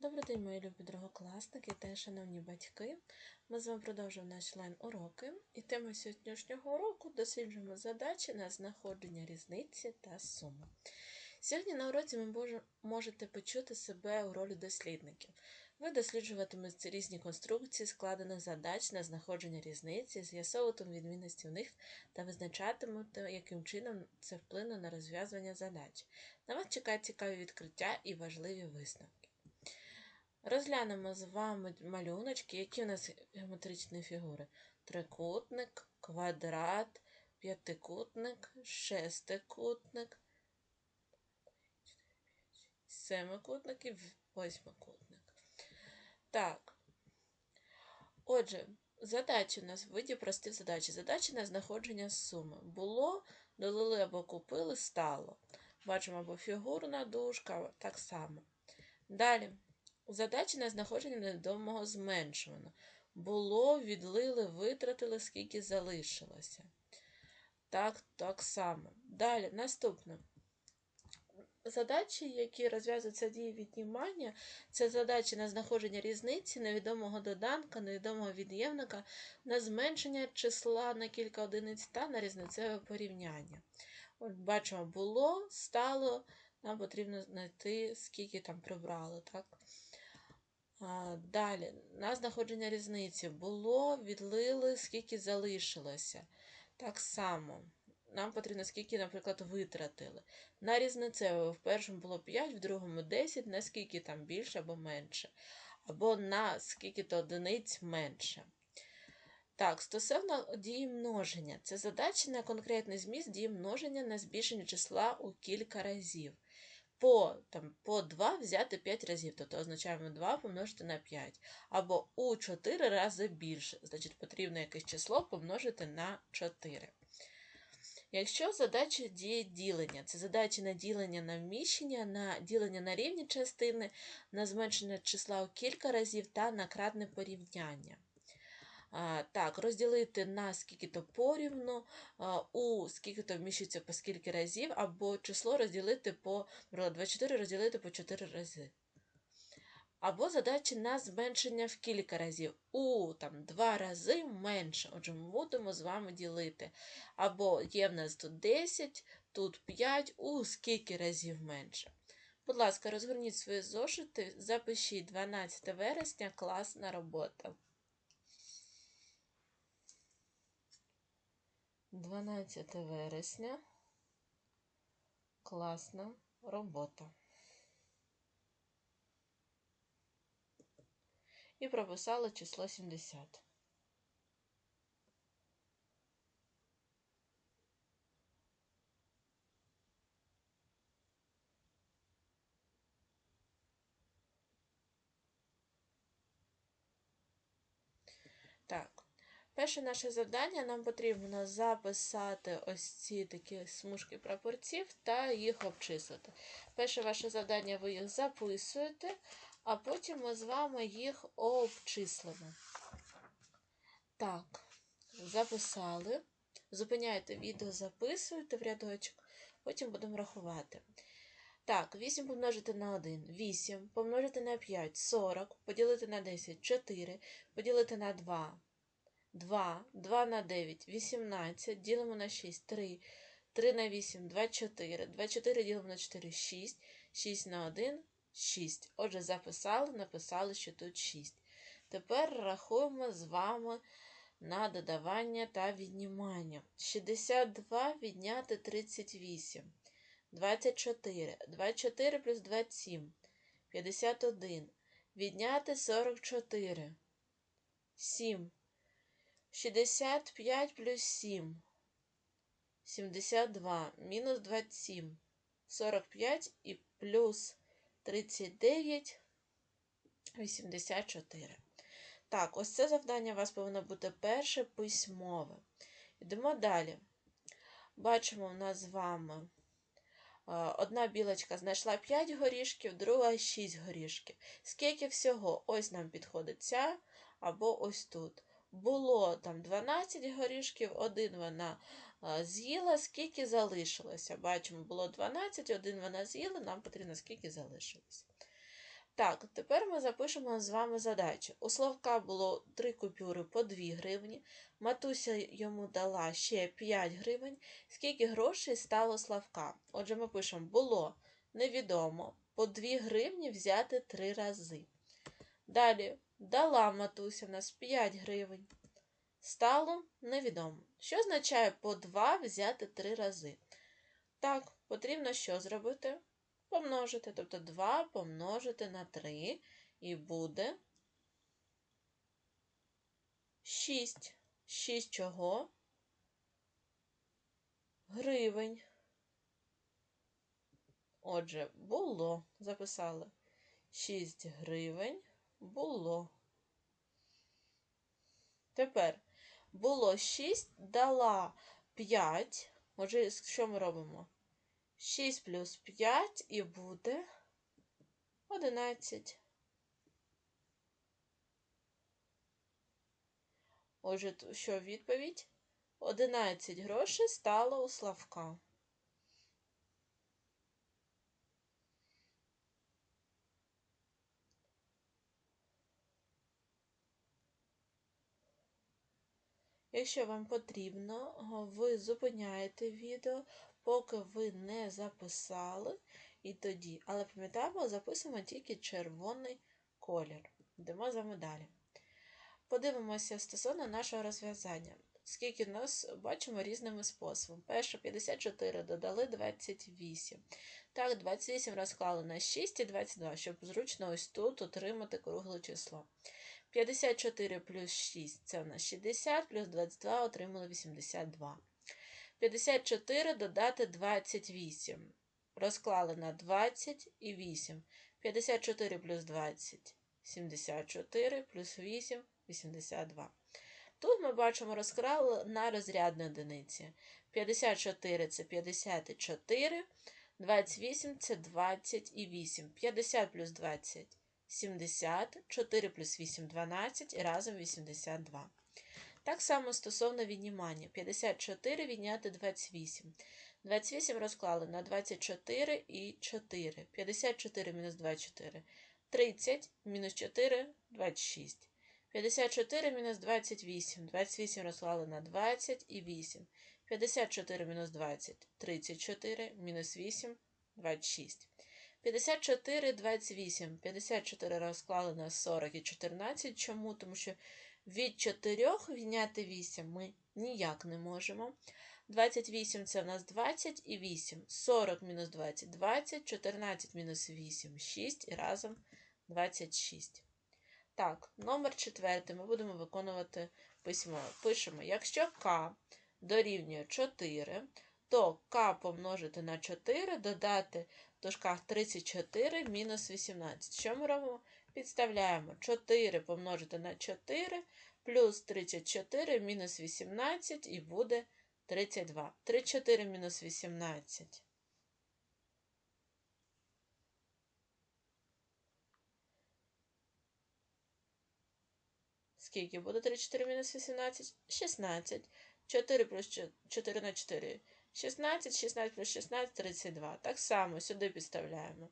Добрий день, мої любі другокласники та шановні батьки. Ми з вами продовжуємо наші лайн-уроки. І тема сьогоднішнього уроку досліджуємо задачі на знаходження різниці та суми. Сьогодні на уроці ви можете почути себе у ролі дослідників. Ви досліджуватимете різні конструкції складених задач на знаходження різниці, з'ясовуватимете відмінності в них та визначатимете, яким чином це вплине на розв'язування задач. На вас чекають цікаві відкриття і важливі висновки. Розглянемо з вами малюночки, які у нас геометричні фігури: трикутник, квадрат, п'ятикутник, шестикутник, семикутник і восьмикутник. Так. Отже, задачі у нас виді прості задачі. Задачі на знаходження суми. Було, долили або купили, стало. Бачимо або фігурна дужка, так само. Далі. Задачі на знаходження невідомого зменшувано. Було, відлили, витратили, скільки залишилося. Так, так само. Далі, наступне. Задачі, які розв'язуються дії віднімання, це задачі на знаходження різниці, невідомого доданка, невідомого від'ємника, на зменшення числа на кілька одиниць та на різницеве порівняння. От Бачимо, було, стало, нам потрібно знайти, скільки там прибрали. так? Далі, на знаходження різниці було, відлили, скільки залишилося. Так само. Нам потрібно, скільки, наприклад, витратили. На різницеве в першому було 5, в другому 10, наскільки там більше або менше. Або на скільки-то одиниць менше. Так, стосовно дії множення, це задача на конкретний зміст дії множення на збільшення числа у кілька разів по там, по 2 взяти 5 разів, тобто означаємо 2 помножити на 5. Або у 4 рази більше. Значить, потрібно якесь число помножити на 4. Якщо задача діє ділення, це задачі на ділення на вміщення, на ділення на рівні частини, на зменшення числа у кілька разів та на кратне порівняння. Так, розділити на скільки-то порівну, у скільки-то вміщується по скільки разів, або число розділити по 24 розділити по 4 рази. Або задачі на зменшення в кілька разів. У там, 2 рази менше. Отже, ми будемо з вами ділити. Або є в нас тут 10, тут 5, у скільки разів менше. Будь ласка, розгорніть свої зошити, запишіть 12 вересня класна робота. 12 вересня. Класна робота. І прописала число 70. Так, Перше наше завдання нам потрібно записати ось ці такі смужки прапорців та їх обчислити. Перше ваше завдання ви їх записуєте, а потім ми з вами їх обчислимо. Так, записали. Зупиняєте відео, записуєте в рядочок, потім будемо рахувати. Так, 8 помножити на 1, 8, помножити на 5, 40, поділити на 10, 4, поділити на 2. 2, 2 на 9, 18, ділимо на 6, 3, 3 на 8, 24, 24 ділимо на 4, 6, 6 на 1, 6. Отже, записали, написали, що тут 6. Тепер рахуємо з вами на додавання та віднімання. 62 відняти 38. 24. 24 плюс 27. 51. Відняти 44. 7. 65 плюс 7. 72. Мінус 27. 45 і плюс 39. 84. Так, ось це завдання у вас повинно бути перше письмове. Йдемо далі. Бачимо, у нас з вами одна білочка знайшла 5 горішків, друга 6 горішків. Скільки всього? Ось нам підходить ця або ось тут було там 12 горішків, один вона з'їла, скільки залишилося. Бачимо, було 12, один вона з'їла, нам потрібно, скільки залишилося. Так, тепер ми запишемо з вами задачу. У Славка було 3 купюри по 2 гривні. Матуся йому дала ще 5 гривень. Скільки грошей стало Славка? Отже, ми пишемо було невідомо по 2 гривні взяти 3 рази. Далі дала матуся нас 5 гривень. Стало невідомо. Що означає по 2 взяти 3 рази? Так, потрібно що зробити? Помножити. Тобто 2 помножити на 3 і буде 6. 6 чого? Гривень. Отже, було. Записали. 6 гривень було. Тепер було 6, дала 5. Отже, що ми робимо? 6 плюс 5 і буде 11. Отже, що відповідь? 11 грошей стало у Славка. Якщо вам потрібно, ви зупиняєте відео, поки ви не записали, і тоді. Але пам'ятаємо, записуємо тільки червоний колір. Йдемо з вами далі. Подивимося стосовно нашого розв'язання. Скільки нас бачимо різними способами. Перше 54 додали 28. Так, 28 розклали на 6 і 22, щоб зручно ось тут отримати кругле число. 54 плюс 6 це у нас 60, плюс 22 отримали 82. 54 додати 28. Розклали на 20 і 8. 54 плюс 20 74, плюс 8 82. Тут ми бачимо розкрали на розрядні одиниці. 54 це 54, 28 це 28. 50 плюс 20 70, 4 плюс 8 12 і разом 82. Так само стосовно віднімання. 54 відняти 28. 28 розклали на 24 і 4. 54 мінус 24. 30 мінус 4 26. 54 мінус 28. 28 розклали на 20 і 8. 54 мінус 20 34, мінус 8 26. 54, 28. 54 розклали на 40 і 14. Чому? Тому що від 4 відняти 8 ми ніяк не можемо. 28 це в нас 20 і 8. 40 мінус 20 20, 14 мінус 8 6 і разом 26. Так, номер 4 ми будемо виконувати письмо. Пишемо, якщо К дорівнює 4, то К помножити на 4, додати в дужках 34 мінус 18. Що ми робимо? Підставляємо 4 помножити на 4 плюс 34 мінус 18 і буде 32. 34 мінус 18. Скільки буде 34 мінус 18? 16. 4 плюс 4 на 4. 16, 16 плюс 16 32. Так само сюди підставляємо.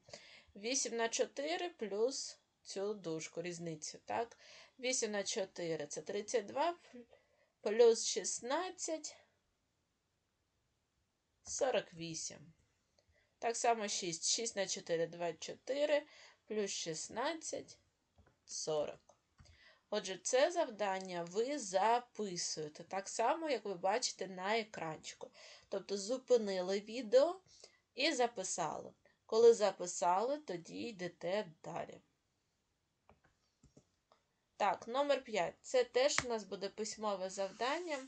8 на 4 плюс цю дужку, різницю. так? 8 на 4 це 32, плюс 16 48. Так само 6. 6 на 4 24, плюс 16 40. Отже, це завдання ви записуєте так само, як ви бачите на екранчику. Тобто зупинили відео і записали. Коли записали, тоді йдете далі. Так, номер 5. Це теж у нас буде письмове завдання.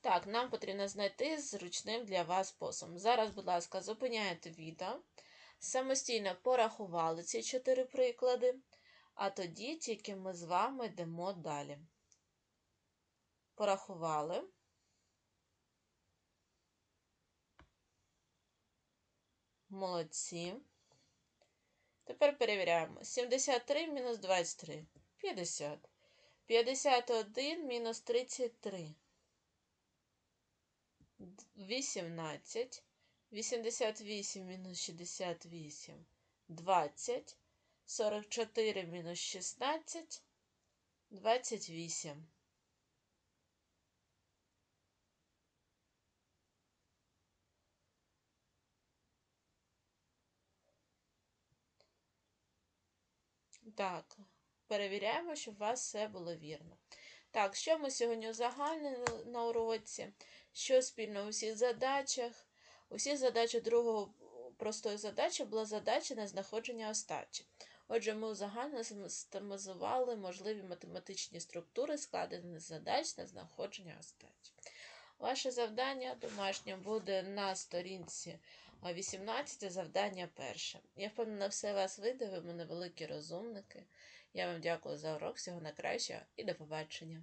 Так, нам потрібно знайти зручним для вас способом. Зараз, будь ласка, зупиняєте відео. Самостійно порахували ці чотири приклади, а тоді тільки ми з вами йдемо далі. Порахували. Молодці. Тепер перевіряємо. 73 мінус 23. 50. 51 мінус 33. 18. 88 мінус 68. 20. 44 мінус 16 28. Так, перевіряємо, щоб у вас все було вірно. Так, що ми сьогодні узагальнили на уроці? Що спільно у всіх задачах? Усі задачі другого простої задачі була задача на знаходження остачі. Отже, ми узагально систематизували можливі математичні структури складених задач на знаходження остачі. Ваше завдання домашнє буде на сторінці 18, завдання перше. Я впевнена, все вас вийде, ви мене великі розумники. Я вам дякую за урок, всього найкращого і до побачення.